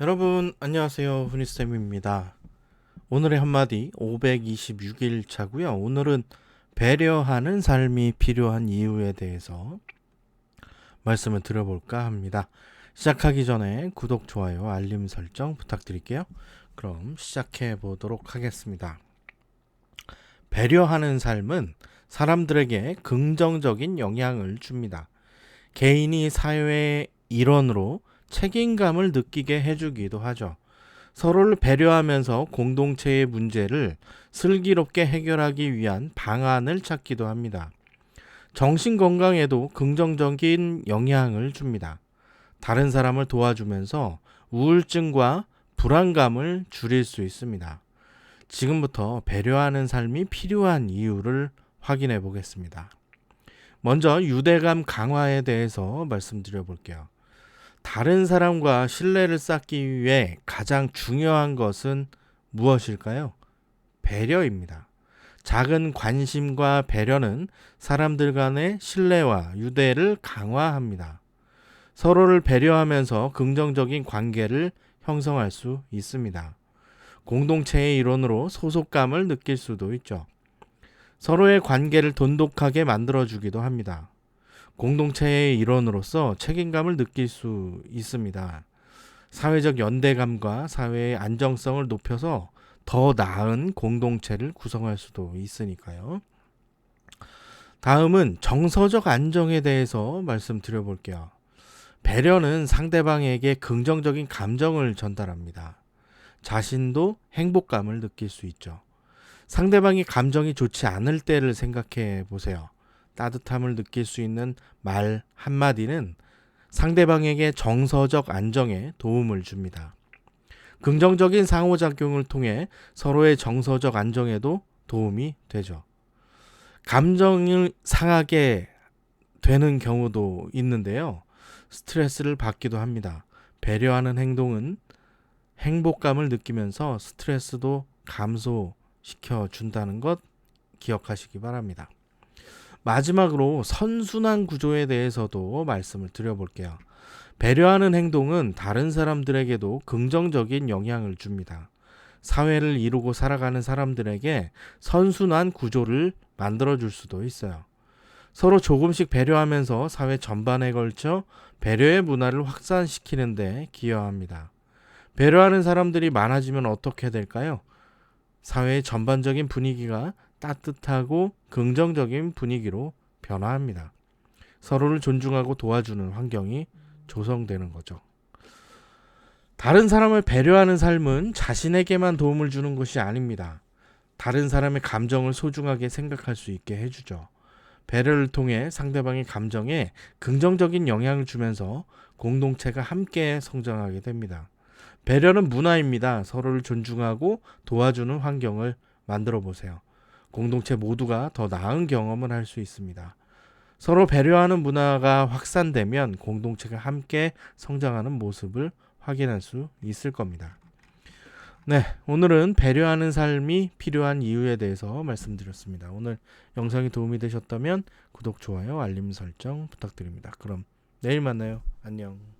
여러분 안녕하세요 후니쌤입니다. 오늘의 한마디 526일 차고요. 오늘은 배려하는 삶이 필요한 이유에 대해서 말씀을 드려볼까 합니다. 시작하기 전에 구독, 좋아요, 알림 설정 부탁드릴게요. 그럼 시작해 보도록 하겠습니다. 배려하는 삶은 사람들에게 긍정적인 영향을 줍니다. 개인이 사회의 일원으로 책임감을 느끼게 해주기도 하죠. 서로를 배려하면서 공동체의 문제를 슬기롭게 해결하기 위한 방안을 찾기도 합니다. 정신 건강에도 긍정적인 영향을 줍니다. 다른 사람을 도와주면서 우울증과 불안감을 줄일 수 있습니다. 지금부터 배려하는 삶이 필요한 이유를 확인해 보겠습니다. 먼저 유대감 강화에 대해서 말씀드려 볼게요. 다른 사람과 신뢰를 쌓기 위해 가장 중요한 것은 무엇일까요? 배려입니다. 작은 관심과 배려는 사람들 간의 신뢰와 유대를 강화합니다. 서로를 배려하면서 긍정적인 관계를 형성할 수 있습니다. 공동체의 일원으로 소속감을 느낄 수도 있죠. 서로의 관계를 돈독하게 만들어주기도 합니다. 공동체의 일원으로서 책임감을 느낄 수 있습니다. 사회적 연대감과 사회의 안정성을 높여서 더 나은 공동체를 구성할 수도 있으니까요. 다음은 정서적 안정에 대해서 말씀드려 볼게요. 배려는 상대방에게 긍정적인 감정을 전달합니다. 자신도 행복감을 느낄 수 있죠. 상대방이 감정이 좋지 않을 때를 생각해 보세요. 따뜻함을 느낄 수 있는 말 한마디는 상대방에게 정서적 안정에 도움을 줍니다. 긍정적인 상호작용을 통해 서로의 정서적 안정에도 도움이 되죠. 감정을 상하게 되는 경우도 있는데요. 스트레스를 받기도 합니다. 배려하는 행동은 행복감을 느끼면서 스트레스도 감소시켜 준다는 것 기억하시기 바랍니다. 마지막으로 선순환 구조에 대해서도 말씀을 드려볼게요. 배려하는 행동은 다른 사람들에게도 긍정적인 영향을 줍니다. 사회를 이루고 살아가는 사람들에게 선순환 구조를 만들어 줄 수도 있어요. 서로 조금씩 배려하면서 사회 전반에 걸쳐 배려의 문화를 확산시키는데 기여합니다. 배려하는 사람들이 많아지면 어떻게 될까요? 사회의 전반적인 분위기가 따뜻하고 긍정적인 분위기로 변화합니다. 서로를 존중하고 도와주는 환경이 조성되는 거죠. 다른 사람을 배려하는 삶은 자신에게만 도움을 주는 것이 아닙니다. 다른 사람의 감정을 소중하게 생각할 수 있게 해주죠. 배려를 통해 상대방의 감정에 긍정적인 영향을 주면서 공동체가 함께 성장하게 됩니다. 배려는 문화입니다. 서로를 존중하고 도와주는 환경을 만들어 보세요. 공동체 모두가 더 나은 경험을 할 수 있습니다. 서로 배려하는 문화가 확산되면 공동체가 함께 성장하는 모습을 확인할 수 있을 겁니다. 네, 오늘은 배려하는 삶이 필요한 이유에 대해서 말씀드렸습니다. 오늘 영상이 도움이 되셨다면 구독, 좋아요, 알림 설정 부탁드립니다. 그럼 내일 만나요. 안녕.